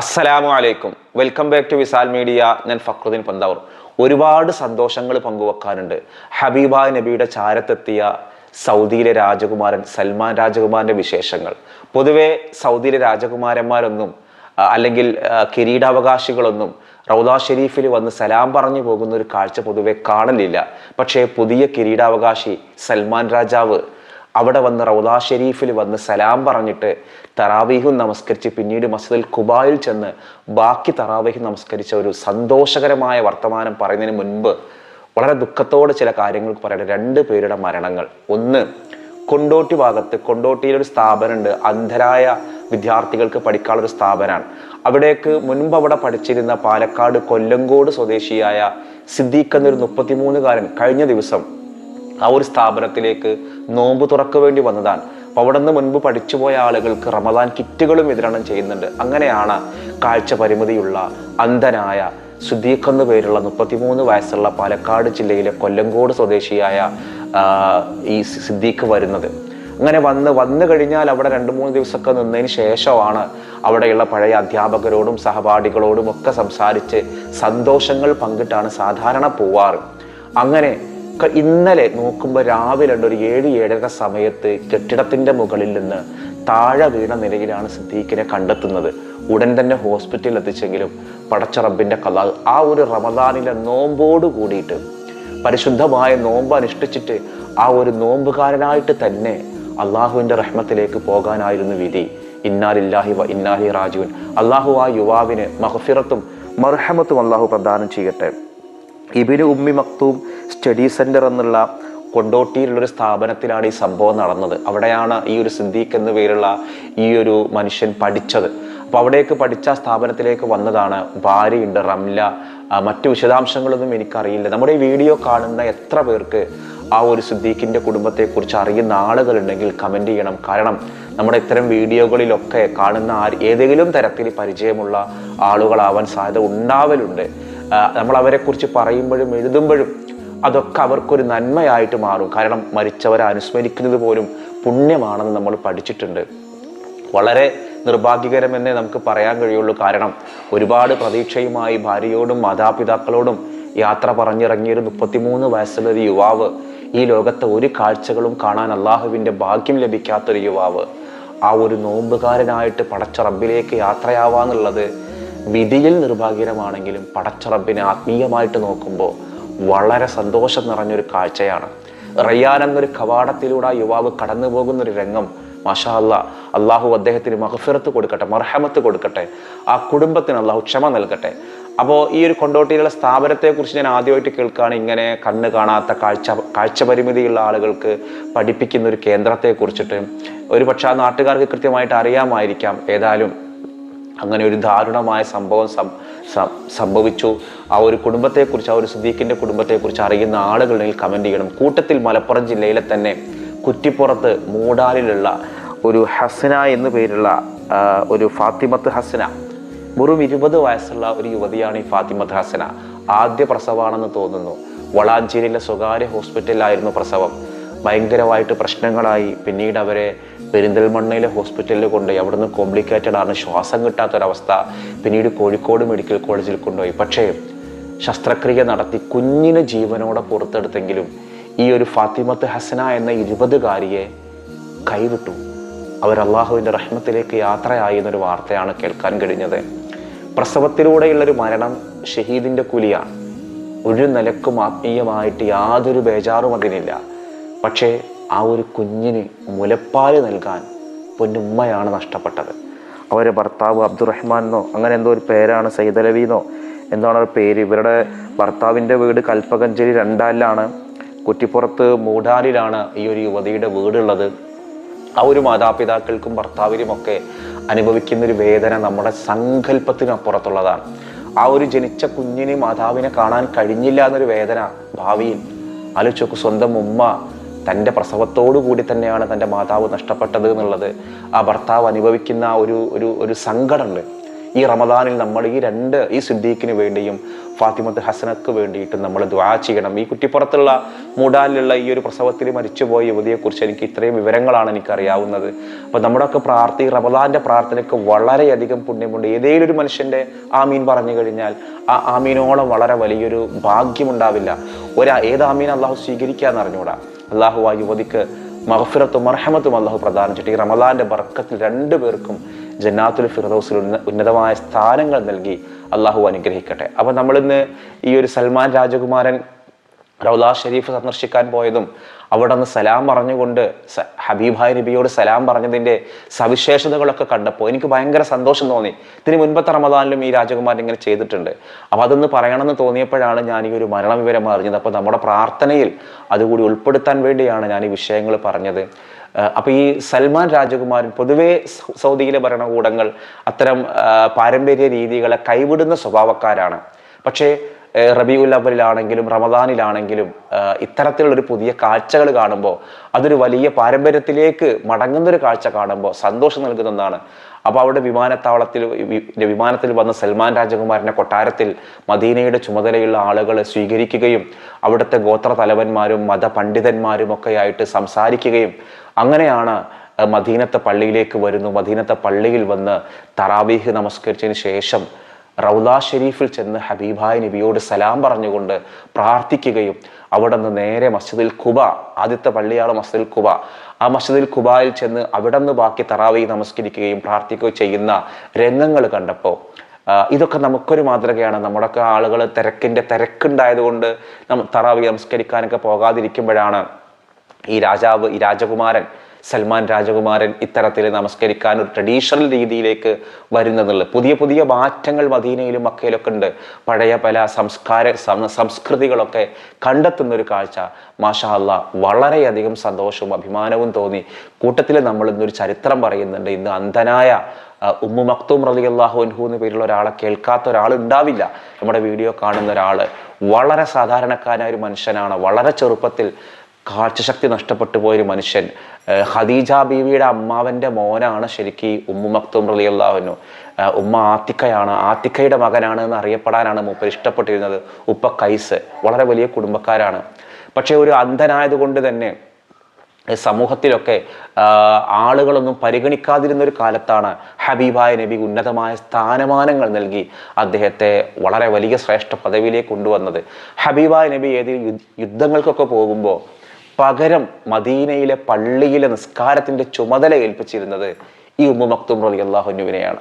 അസ്സലാമു അലൈക്കും. Welcome back to Visal media ഞാൻ ഫക്രുദ്ദീൻ പന്താവൂർ. ഒരുപാട് സന്തോഷങ്ങൾ പങ്കുവെക്കാനുണ്ട്. ഹബീബ നബിയുടെ ചാരത്തെത്തിയ സൗദിയിലെ രാജകുമാരൻ സൽമാൻ രാജകുമാരന്റെ വിശേഷങ്ങൾ. പൊതുവേ സൗദിയിലെ രാജകുമാരന്മാരൊന്നും അല്ലെങ്കിൽ കിരീടാവകാശികളൊന്നും റൗദ ഷെരീഫിൽ വന്ന് സലാം പറഞ്ഞു പോകുന്ന ഒരു കാഴ്ച പൊതുവെ കാണലില്ല. പക്ഷേ പുതിയ കിരീടാവകാശി സൽമാൻ രാജാവ് അവിടെ വന്ന് റൗദാ ഷെരീഫിൽ വന്ന് സലാം പറഞ്ഞിട്ട് തറാവീഹും നമസ്കരിച്ച് പിന്നീട് മസ്ജിദിൽ കുബായിൽ ചെന്ന് ബാക്കി തറാവീഹ് നമസ്കരിച്ച ഒരു സന്തോഷകരമായ വർത്തമാനം പറയുന്നതിന് മുൻപ് വളരെ ദുഃഖത്തോടെ ചില കാര്യങ്ങൾ പറയട്ടെ. രണ്ട് പേരുടെ മരണങ്ങൾ. ഒന്ന് കൊണ്ടോട്ടി ഭാഗത്ത് കൊണ്ടോട്ടിയിലൊരു സ്ഥാപനമുണ്ട്. അന്ധരായ വിദ്യാർത്ഥികൾക്ക് പഠിക്കാനുള്ള ഒരു സ്ഥാപനമാണ്. അവിടേക്ക് മുൻപ് അവിടെ പഠിച്ചിരുന്ന പാലക്കാട് കൊല്ലങ്കോട് സ്വദേശിയായ സിദ്ദീഖ് എന്നൊരു മുപ്പത്തിമൂന്നുകാരൻ കഴിഞ്ഞ ദിവസം ആ ഒരു സ്ഥാപനത്തിലേക്ക് നോമ്പ് തുറക്ക വേണ്ടി വന്നതാണ്. അപ്പോൾ അവിടെ നിന്ന് മുൻപ് പഠിച്ചു പോയ ആളുകൾക്ക് റമദാൻ കിറ്റുകളും വിതരണം ചെയ്യുന്നുണ്ട്. അങ്ങനെയാണ് കാഴ്ച പരിമിതിയുള്ള അന്ധനായ സുദീഖ് എന്ന പേരുള്ള മുപ്പത്തിമൂന്ന് വയസ്സുള്ള പാലക്കാട് ജില്ലയിലെ കൊല്ലങ്കോട് സ്വദേശിയായ ഈ സിദ്ദീഖ് വരുന്നത്. അങ്ങനെ വന്ന് വന്നു കഴിഞ്ഞാൽ അവിടെ രണ്ട് മൂന്ന് ദിവസമൊക്കെ നിന്നതിന് ശേഷമാണ് അവിടെയുള്ള പഴയ അധ്യാപകരോടും സഹപാഠികളോടും ഒക്കെ സംസാരിച്ച് സന്തോഷങ്ങൾ പങ്കിട്ടാണ് സാധാരണ പോവാറ്. അങ്ങനെ ഇന്നലെ നോക്കുമ്പോൾ രാവിലെ ഒരു ഏഴ് ഏഴര സമയത്ത് കെട്ടിടത്തിന്റെ മുകളിൽ നിന്ന് താഴെ വീണ നിലയിലാണ് സിദ്ദീഖിനെ കണ്ടെത്തുന്നത്. ഉടൻ തന്നെ ഹോസ്പിറ്റലിൽ എത്തിച്ചെങ്കിലും പടച്ച റബ്ബിന്റെ ആ ഒരു റമദാനിലെ നോമ്പോട് കൂടിയിട്ട് പരിശുദ്ധമായ നോമ്പ് അനുഷ്ഠിച്ചിട്ട് ആ ഒരു നോമ്പുകാരനായിട്ട് തന്നെ അള്ളാഹുവിന്റെ റഹ്മത്തിലേക്ക് പോകാനായിരുന്നു വിധി. ഇന്നാലില്ലാഹി വ ഇന്നാഹി റാജുവിൻ അള്ളാഹു ആ യുവാവിന് മഹഫിറത്തും മർഹമത്തും അള്ളാഹു പ്രദാനം ചെയ്യട്ടെ. ഇബിന് ഉമ്മി മക്തൂം സ്റ്റഡി സെന്റർ എന്നുള്ള കൊണ്ടോട്ടിയിലുള്ളൊരു സ്ഥാപനത്തിലാണ് ഈ സംഭവം നടന്നത്. അവിടെയാണ് ഈ ഒരു സിദ്ദീഖ് എന്ന പേരുള്ള ഈ ഒരു മനുഷ്യൻ പഠിച്ചത്. അപ്പോൾ അവിടേക്ക് പഠിച്ച സ്ഥാപനത്തിലേക്ക് വന്നതാണ് ഭാര്യയുണ്ട് റംല. മറ്റു വിശദാംശങ്ങളൊന്നും എനിക്കറിയില്ല. നമ്മുടെ ഈ വീഡിയോ കാണുന്ന എത്ര പേർക്ക് ആ ഒരു സിദ്ദീഖിന്റെ കുടുംബത്തെക്കുറിച്ച് അറിയുന്ന ആളുകളുണ്ടെങ്കിൽ കമന്റ് ചെയ്യണം. കാരണം നമ്മുടെ ഇത്തരം വീഡിയോകളിലൊക്കെ കാണുന്ന ആര് ഏതെങ്കിലും തരത്തിൽ പരിചയമുള്ള ആളുകളാവാൻ സാധ്യത ഉണ്ടാവലുണ്ട്. നമ്മൾ അവരെക്കുറിച്ച് പറയുമ്പോഴും എഴുതുമ്പോഴും അതൊക്കെ അവർക്കൊരു നന്മയായിട്ട് മാറും. കാരണം മരിച്ചവരെ അനുസ്മരിക്കുന്നത് പോലും പുണ്യമാണെന്ന് നമ്മൾ പഠിച്ചിട്ടുണ്ട്. വളരെ നിർഭാഗ്യകരമെന്നെ നമുക്ക് പറയാൻ കഴിയുള്ളൂ. കാരണം ഒരുപാട് പ്രതീക്ഷയുമായി ഭാര്യയോടും മാതാപിതാക്കളോടും യാത്ര പറഞ്ഞിറങ്ങിയ ഒരു മുപ്പത്തിമൂന്ന് വയസ്സുള്ളൊരു യുവാവ് ഈ ലോകത്തെ ഒരു കാഴ്ചകളും കാണാൻ അള്ളാഹുവിന്റെ ഭാഗ്യം ലഭിക്കാത്തൊരു യുവാവ് ആ ഒരു നോമ്പുകാരനായിട്ട് പടച്ച റബ്ബിലേക്ക് യാത്രയാവാന്നുള്ളത് വിധിയിൽ നിർഭാഗ്യകരമാണെങ്കിലും പടച്ചറബിനെ ആത്മീയമായിട്ട് നോക്കുമ്പോൾ വളരെ സന്തോഷം നിറഞ്ഞൊരു കാഴ്ചയാണ്. റയ്യാൻ എന്നൊരു കവാടത്തിലൂടെ ആ യുവാവ് കടന്നു പോകുന്ന ഒരു രംഗം മാഷാ അല്ലാ അള്ളാഹു അദ്ദേഹത്തിന് മഹഫിറത്ത് കൊടുക്കട്ടെ മർഹമത്ത് കൊടുക്കട്ടെ ആ കുടുംബത്തിന് അള്ളാഹു ക്ഷമ നൽകട്ടെ. അപ്പോൾ ഈ ഒരു കൊണ്ടോട്ടിയിലുള്ള സ്ഥാപനത്തെക്കുറിച്ച് ഞാൻ ആദ്യമായിട്ട് കേൾക്കുകയാണ്. ഇങ്ങനെ കണ്ണ് കാണാത്ത കാഴ്ച കാഴ്ച പരിമിതിയുള്ള ആളുകൾക്ക് പഠിപ്പിക്കുന്ന ഒരു കേന്ദ്രത്തെക്കുറിച്ചിട്ട്. ഒരു പക്ഷേ ആ നാട്ടുകാർക്ക് കൃത്യമായിട്ട് അറിയാമായിരിക്കാം. ഏതായാലും അങ്ങനെ ഒരു ദാരുണമായ സംഭവം സംഭവിച്ചു. ആ ഒരു കുടുംബത്തെക്കുറിച്ച് ആ ഒരു സുദീഖിന്റെ കുടുംബത്തെക്കുറിച്ച് അറിയുന്ന ആളുകളിൽ കമന്റ് ചെയ്യണം. കൂട്ടത്തിൽ മലപ്പുറം ജില്ലയിലെ തന്നെ കുറ്റിപ്പുറത്ത് മൂടാലിലുള്ള ഒരു ഹസന എന്നു പേരുള്ള ഒരു ഫാത്തിമത്ത് ഹസന. വെറും ഇരുപത് വയസ്സുള്ള ഒരു യുവതിയാണ് ഈ ഫാത്തിമത്ത് ഹസന. ആദ്യ പ്രസവമാണെന്ന് തോന്നുന്നു. വളാഞ്ചേരിയിലെ സ്വകാര്യ ഹോസ്പിറ്റലിലായിരുന്നു പ്രസവം. ഭയങ്കരമായിട്ട് പ്രശ്നങ്ങളായി. പിന്നീട് അവരെ പെരിന്തൽമണ്ണയിലെ ഹോസ്പിറ്റലിൽ കൊണ്ടുപോയി. അവിടുന്ന് കോംപ്ലിക്കേറ്റഡ് ആണ്. ശ്വാസം കിട്ടാത്തൊരവസ്ഥ പിന്നീട് കോഴിക്കോട് മെഡിക്കൽ കോളേജിൽ കൊണ്ടുപോയി. പക്ഷേ ശസ്ത്രക്രിയ നടത്തി കുഞ്ഞിനെ ജീവനോടെ പുറത്തെടുത്തെങ്കിലും ഈ ഒരു ഫാത്തിമത്ത് ഹസന എന്ന ഇരുപതുകാരിയെ കൈവിട്ടു. അവർ അള്ളാഹുവിന്റെ റഹ്മത്തിലേക്ക് യാത്രയായി എന്നൊരു വാർത്തയാണ് കേൾക്കാൻ കഴിഞ്ഞത്. പ്രസവത്തിലൂടെയുള്ളൊരു മരണം ഷഹീദിന്റെ കുലിയാണ്. ഒരു നിലക്കും ആത്മീയമായിട്ട് യാതൊരു ബേജാറും അതിനില്ല. പക്ഷേ ആ ഒരു കുഞ്ഞിന് മുലപ്പാൽ നൽകാൻ പൊന്നുമ്മയാണ് നഷ്ടപ്പെട്ടത്. അവരെ ഭർത്താവ് അബ്ദുറഹ്മാൻ എന്നോ അങ്ങനെ എന്തോ ഒരു പേരാണ് സൈദലവി എന്നോ എന്താണ് ഒരു പേര്. ഇവരുടെ ഭർത്താവിന്റെ വീട് കൽപ്പകഞ്ചേരി രണ്ടാലിലാണ്. കുറ്റിപ്പുറത്ത് മൂടാലിലാണ് ഈ ഒരു യുവതിയുടെ വീടുള്ളത്. ആ ഒരു മാതാപിതാക്കൾക്കും ഭർത്താവിനുമൊക്കെ അനുഭവിക്കുന്ന ഒരു വേദന നമ്മുടെ സങ്കല്പത്തിനപ്പുറത്തുള്ളതാണ്. ആ ഒരു ജനിച്ച കുഞ്ഞിനെ മാതാവിനെ കാണാൻ കഴിഞ്ഞില്ല എന്നൊരു വേദന ഭാവിയിൽ. ആലോചിച്ചു സ്വന്തം ഉമ്മ തന്റെ പ്രസവത്തോടു കൂടി തന്നെയാണ് തന്റെ മാതാവ് നഷ്ടപ്പെട്ടത് എന്നുള്ളത് ആ ഭർത്താവ് അനുഭവിക്കുന്ന ഒരു ഒരു ഒരു സങ്കടമുണ്ട്. ഈ റമദാനിൽ നമ്മൾ ഈ രണ്ട് ഈ സിദ്ദീഖിന് വേണ്ടിയും ഫാത്തിമത്ത് ഹസനക്ക് വേണ്ടിയിട്ട് നമ്മൾ ദ്വാ ചെയ്യണം. ഈ കുറ്റിപ്പുറത്തുള്ള മൂടാലിലുള്ള ഈ ഒരു പ്രസവത്തിൽ മരിച്ചുപോയ യുവതിയെക്കുറിച്ച് എനിക്ക് ഇത്രയും വിവരങ്ങളാണ് എനിക്കറിയാവുന്നത്. അപ്പോൾ നമ്മുടെയൊക്കെ പ്രാർത്ഥി റമദാന്റെ പ്രാർത്ഥനയ്ക്ക് വളരെയധികം പുണ്യമുണ്ട്. ഏതെങ്കിലും ഒരു മനുഷ്യന്റെ ആമീൻ പറഞ്ഞു കഴിഞ്ഞാൽ ആ ആമീനോളം വളരെ വലിയൊരു ഭാഗ്യമുണ്ടാവില്ല. ഒരു ഏത് ആമീൻ അള്ളാഹു സ്വീകരിക്കുക അറിഞ്ഞൂടാ. അള്ളാഹു ആ യുവതിക്ക് മഹഫിറത്തും മർഹമത്തും അള്ളാഹു പ്രദാനം ചെയ്തിട്ട് ഈ റമദാന്റെ ബർക്കത്തിൽ രണ്ടു പേർക്കും ജന്നാത്തുൽ ഫിറദൗസിൽ ഉന്നതമായ സ്ഥാനങ്ങൾ നൽകി അള്ളാഹു അനുഗ്രഹിക്കട്ടെ. അപ്പൊ നമ്മളിന്ന് ഈ ഒരു സൽമാൻ രാജകുമാരൻ റൗലാ ഷെരീഫ് സന്ദർശിക്കാൻ പോയതും അവിടെ നിന്ന് സലാം പറഞ്ഞുകൊണ്ട് ഹബീബായ് നബിയോട് സലാം പറഞ്ഞതിന്റെ സവിശേഷതകളൊക്കെ കണ്ടപ്പോൾ എനിക്ക് ഭയങ്കര സന്തോഷം തോന്നി. ഇതിന് മുൻപത്തെ റമദാനിലും ഈ രാജകുമാരൻ ഇങ്ങനെ ചെയ്തിട്ടുണ്ട്. അപ്പോൾ അതൊന്ന് പറയണമെന്ന് തോന്നിയപ്പോഴാണ് ഞാൻ ഈ ഒരു മരണവിവരം അറിഞ്ഞത്. അപ്പോൾ നമ്മുടെ പ്രാർത്ഥനയിൽ അതുകൂടി ഉൾപ്പെടുത്താൻ വേണ്ടിയാണ് ഞാൻ ഈ വിഷയങ്ങൾ പറഞ്ഞത്. അപ്പോൾ ഈ സൽമാൻ രാജകുമാരൻ പൊതുവേ സൗദിയിലെ ഭരണകൂടങ്ങൾ അത്തരം പാരമ്പര്യ രീതികളെ കൈവിടുന്ന സ്വഭാവക്കാരാണ്. പക്ഷേ അവലിലാണെങ്കിലും റമദാനിലാണെങ്കിലും ഇത്തരത്തിലുള്ള ഒരു പുതിയ കാഴ്ചകൾ കാണുമ്പോൾ അതൊരു വലിയ പാരമ്പര്യത്തിലേക്ക് മടങ്ങുന്നൊരു കാഴ്ച കാണുമ്പോൾ സന്തോഷം നൽകുന്നതാണ് അപ്പോൾ അവിടെ വിമാനത്താവളത്തിൽ വിമാനത്തിൽ വന്ന സൽമാൻ രാജകുമാരന്റെ കൊട്ടാരത്തിൽ മദീനയുടെ ചുമതലയുള്ള ആളുകൾ സ്വീകരിക്കുകയും അവിടുത്തെ ഗോത്ര തലവന്മാരും മതപണ്ഡിതന്മാരും ഒക്കെ ആയിട്ട് സംസാരിക്കുകയും അങ്ങനെയാണ് മദീനത്തെ പള്ളിയിലേക്ക് വരുന്നു. മദീനത്തെ പള്ളിയിൽ വന്ന് തറാവീഹ് നമസ്കരിച്ചതിന് ശേഷം റൗല ഷെരീഫിൽ ചെന്ന് ഹബീബായ് നബിയോട് സലാം പറഞ്ഞുകൊണ്ട് പ്രാർത്ഥിക്കുകയും അവിടെ നിന്ന് നേരെ മസ്ജിദിൽ കുബ ആദ്യത്തെ പള്ളിയാണ് മസ്ജിദിൽ കുബ ആ മസ്ജിദിൽ കുബായിൽ ചെന്ന് അവിടെ നിന്ന് ബാക്കി തറാവി നമസ്കരിക്കുകയും പ്രാർത്ഥിക്കുകയും ചെയ്യുന്ന രംഗങ്ങൾ കണ്ടപ്പോൾ ഇതൊക്കെ നമുക്കൊരു മാതൃകയാണ്. നമ്മുടെയൊക്കെ ആളുകൾ തിരക്കിന്റെ തിരക്കുണ്ടായതുകൊണ്ട് നമ്മ തറാവി നമസ്കരിക്കാനൊക്കെ പോകാതിരിക്കുമ്പോഴാണ് ഈ രാജാവ് ഈ രാജകുമാരൻ സൽമാൻ രാജകുമാരൻ ഇത്തരത്തിൽ നമസ്കരിക്കാൻ ഒരു ട്രഡീഷണൽ രീതിയിലേക്ക് വരുന്നതുള്ളത് പുതിയ പുതിയ മാറ്റങ്ങൾ മദീനയിലും മക്കയിലൊക്കെ ഉണ്ട്. പഴയ പല സംസ്കാര സംസ്കൃതികളൊക്കെ കണ്ടെത്തുന്ന ഒരു കാഴ്ച. മാഷാ അല്ല വളരെയധികം സന്തോഷവും അഭിമാനവും തോന്നി. കൂട്ടത്തിൽ നമ്മൾ ഇന്നൊരു ചരിത്രം പറയുന്നുണ്ട്. ഇന്ന് അന്ധനായ ഉമ്മു മക്തൂം റലി അള്ളാഹു അൻഹു എന്ന പേരിലുള്ള ഒരാളെ കേൾക്കാത്ത ഒരാൾ ഉണ്ടാവില്ല. നമ്മുടെ വീഡിയോ കാണുന്ന ഒരാൾ വളരെ സാധാരണക്കാരനായ ഒരു മനുഷ്യനാണ്. വളരെ ചെറുപ്പത്തിൽ കാഴ്ചശക്തി നഷ്ടപ്പെട്ടു പോയൊരു മനുഷ്യൻ. ഖദീജ ബീവിയുടെ അമ്മാവന്റെ മോനാണ് ശരിക്കും ഉമ്മു മക്തും റലി അള്ളാഹുനു ഉമ്മ ആത്തിക്കയാണ് ആത്തിക്കയുടെ മകനാണ് എന്ന് അറിയപ്പെടാനാണ് മൂപ്പർ ഇഷ്ടപ്പെട്ടിരുന്നത്. ഉപ്പ കൈസ് വളരെ വലിയ കുടുംബക്കാരാണ്. പക്ഷേ ഒരു അന്ധനായതുകൊണ്ട് തന്നെ സമൂഹത്തിലൊക്കെ ആളുകളൊന്നും പരിഗണിക്കാതിരുന്ന ഒരു കാലത്താണ് ഹബീബായ നബി ഉന്നതമായ സ്ഥാനമാനങ്ങൾ നൽകി അദ്ദേഹത്തെ വളരെ വലിയ ശ്രേഷ്ഠ പദവിയിലേക്ക് കൊണ്ടുവന്നത്. ഹബീബായ നബി ഏതെങ്കിലും യുദ്ധങ്ങൾക്കൊക്കെ പോകുമ്പോൾ പകരം മദീനയിലെ പള്ളിയിലെ നിസ്കാരത്തിന്റെ ചുമതല ഏൽപ്പിച്ചിരുന്നത് ഈ ഉമ്മു മക്തും റലി അള്ളാഹുനുവിനെയാണ്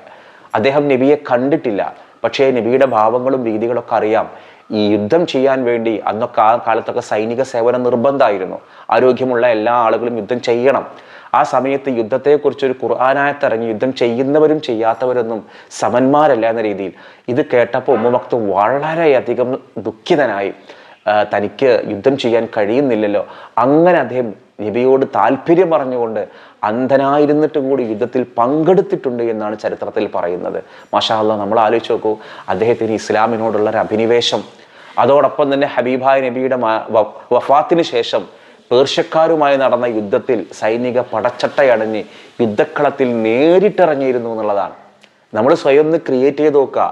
അദ്ദേഹം നബിയെ കണ്ടിട്ടില്ല. പക്ഷേ നബിയുടെ ഭാവങ്ങളും രീതികളൊക്കെ അറിയാം. ഈ യുദ്ധം ചെയ്യാൻ വേണ്ടി അന്നൊക്കെ ആ കാലത്തൊക്കെ സൈനിക സേവനം നിർബന്ധമായിരുന്നു. ആരോഗ്യമുള്ള എല്ലാ ആളുകളും യുദ്ധം ചെയ്യണം. ആ സമയത്ത് യുദ്ധത്തെക്കുറിച്ചൊരു ഖുർആാനായത്തിറങ്ങി യുദ്ധം ചെയ്യുന്നവരും ചെയ്യാത്തവരൊന്നും സമന്മാരല്ല എന്ന രീതിയിൽ ഇത് കേട്ടപ്പോൾ ഉമ്മുമക്തും വളരെയധികം ദുഃഖിതനായി. തനിക്ക് യുദ്ധം ചെയ്യാൻ കഴിയുന്നില്ലല്ലോ. അങ്ങനെ അദ്ദേഹം നബിയോട് താല്പര്യം പറഞ്ഞുകൊണ്ട് അന്ധനായിരുന്നിട്ടും കൂടി യുദ്ധത്തിൽ പങ്കെടുത്തിട്ടുണ്ട് എന്നാണ് ചരിത്രത്തിൽ പറയുന്നത്. മഷാല്ല നമ്മൾ ആലോചിച്ച് നോക്കൂ അദ്ദേഹത്തിന് ഇസ്ലാമിനോടുള്ള ഒരു അഭിനിവേശം അതോടൊപ്പം തന്നെ ഹബീബായ് നബിയുടെ വഫാത്തിന് ശേഷം പേർഷ്യക്കാരുമായി നടന്ന യുദ്ധത്തിൽ സൈനിക പടച്ചട്ടയടഞ്ഞ് യുദ്ധക്കളത്തിൽ നേരിട്ടിറങ്ങിയിരുന്നു എന്നുള്ളതാണ്. നമ്മൾ സ്വയം ഒന്ന് ക്രിയേറ്റ് ചെയ്ത് നോക്കുക.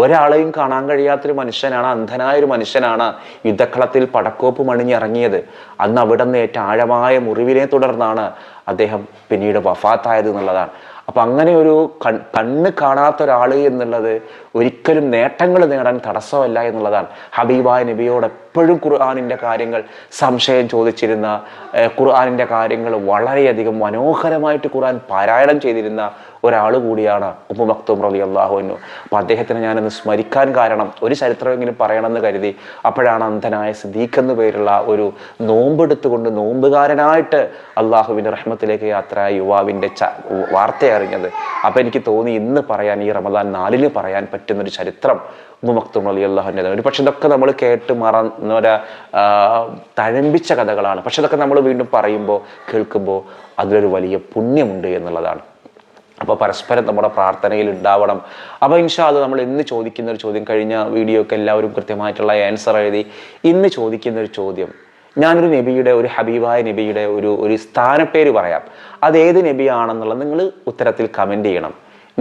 ഒരാളെയും കാണാൻ കഴിയാത്തൊരു മനുഷ്യനാണ് അന്ധനായ ഒരു മനുഷ്യനാണ് യുദ്ധക്കളത്തിൽ പടക്കോപ്പ് മണിഞ്ഞിറങ്ങിയത് അന്ന് അവിടെ നിന്ന് ഏറ്റ ആഴമായ മുറിവിനെ തുടർന്നാണ് അദ്ദേഹം പിന്നീട് വഫാത്തായത് എന്നുള്ളതാണ്. അപ്പം അങ്ങനെ ഒരു കൺ കണ്ണ് കാണാത്ത ഒരാൾ എന്നുള്ളത് ഒരിക്കലും നേട്ടങ്ങൾ നേടാൻ തടസ്സമല്ല എന്നുള്ളതാണ്. ഹബീബായ നബിയോട് എപ്പോഴും ഖുർആാനിന്റെ കാര്യങ്ങൾ സംശയം ചോദിച്ചിരുന്ന ഖുർആാനിന്റെ കാര്യങ്ങൾ വളരെയധികം മനോഹരമായിട്ട് ഖുർആൻ പാരായണം ചെയ്തിരുന്ന ഒരാൾ കൂടിയാണ് ഉമ്മു മക്തൂം റലി അള്ളാഹുവിനു അപ്പോൾ അദ്ദേഹത്തിന് ഞാനൊന്ന് സ്മരിക്കാൻ കാരണം ഒരു ചരിത്രമെങ്കിലും പറയണമെന്ന് കരുതി അപ്പോഴാണ് അന്ധനായ സിദ്ദീഖ് എന്ന് പേരുള്ള ഒരു നോമ്പെടുത്തുകൊണ്ട് നോമ്പുകാരനായിട്ട് അള്ളാഹുവിന്റെ റഹ്മത്തിലേക്ക് യാത്രയായ യുവാവിന്റെ ച വാർത്ത അറിഞ്ഞത്. അപ്പം എനിക്ക് തോന്നി ഇന്ന് പറയാൻ ഈ റമദാൻ നാലിന് പറയാൻ പറ്റുന്നൊരു ചരിത്രം ഉമ്മുമക്തും അലി അള്ളാഹുന്റെ ഒരു പക്ഷെ ഇതൊക്കെ നമ്മൾ കേട്ട് മറന്നൊരു തഴമ്പിച്ച കഥകളാണ്. പക്ഷെ ഇതൊക്കെ നമ്മൾ വീണ്ടും പറയുമ്പോൾ കേൾക്കുമ്പോൾ അതിലൊരു വലിയ പുണ്യമുണ്ട് എന്നുള്ളതാണ്. അപ്പോൾ പരസ്പരം നമ്മുടെ പ്രാർത്ഥനയിൽ ഉണ്ടാവണം. അപ്പോൾ ഇൻഷാ അത് നമ്മൾ ഇന്ന് ചോദിക്കുന്ന ഒരു ചോദ്യം കഴിഞ്ഞ വീഡിയോക്ക് എല്ലാവരും കൃത്യമായിട്ടുള്ള ആൻസർ എഴുതി. ഇന്ന് ചോദിക്കുന്ന ഒരു ചോദ്യം. ഞാനൊരു നബിയുടെ ഒരു ഹബീബായ നബിയുടെ ഒരു ഒരു സ്ഥാനപ്പേര് പറയാം. അത് ഏത് നബിയാണെന്നുള്ളത് നിങ്ങൾ ഉത്തരത്തിൽ കമന്റ് ചെയ്യണം.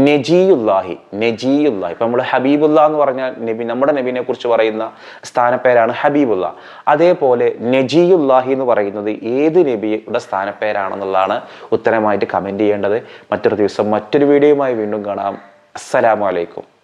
നജിയുല്ലാഹി നജീയുല്ലാഹി. ഇപ്പം നമ്മൾ ഹബീബുല്ല എന്ന് പറഞ്ഞാൽ നബി നമ്മുടെ നബീനെ കുറിച്ച് പറയുന്ന സ്ഥാനപ്പേരാണ് ഹബീബുല്ല. അതേപോലെ നജീയുല്ലാഹി എന്ന് പറയുന്നത് ഏത് നബിയുടെ സ്ഥാനപ്പേരാണെന്നുള്ളതാണ് ഉത്തരമായിട്ട് കമന്റ് ചെയ്യേണ്ടത്. മറ്റൊരു ദിവസം മറ്റൊരു വീഡിയോയുമായി വീണ്ടും കാണാം. അസ്സലാമു അലൈക്കും.